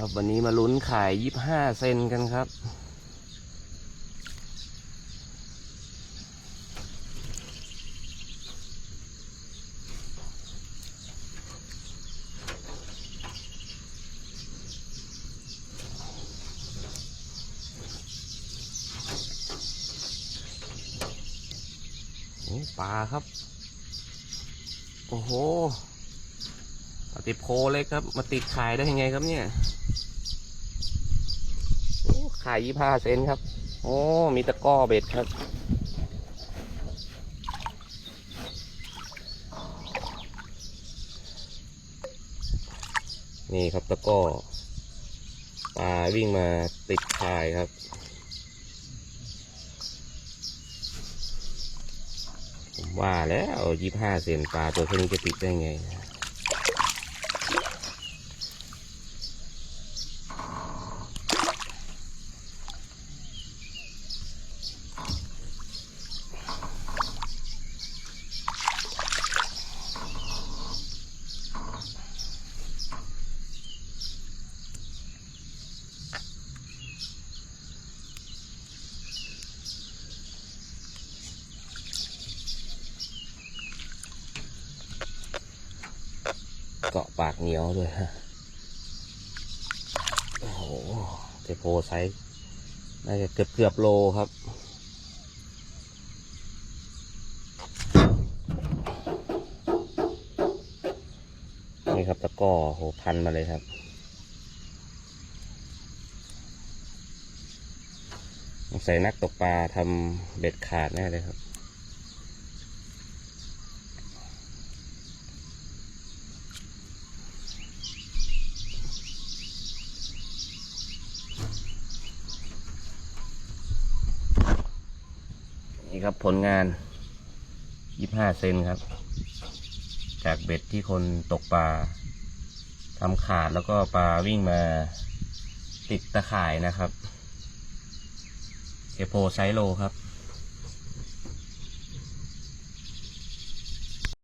ครับวันนี้มาลุ้นขายยี่บห้าเซนกันครับ ปลาครับ โอ้โห ปลาติดโพเลยครับ มาติดขายได้ยังไงครับเนี่ยขายยี่ห้าเซนครับ โอ้ มีตะก้อเบ็ดครับ นี่ครับตะก้อปลาวิ่งมาติดขายครับ ผมว่าแล้วยี่ห้าเซนปลาตัวแค่นี้จะติดได้ไง เกาะปากเหนียวด้วยฮะ โอ้โหเทโพไซส์น่าจะเกือบเกือบโลครับนี่ครับตะก้อโหพันมาเลยครับใส่นักตกปลาทำเบ็ดขาดแน่เลยครับ นี่ครับผลงานยี่ห้าเซนครับ จากเบ็ดที่คนตกปลาทำขาดแล้วก็ปลาวิ่งมาติดตะข่ายนะครับเอโพไซโลครับ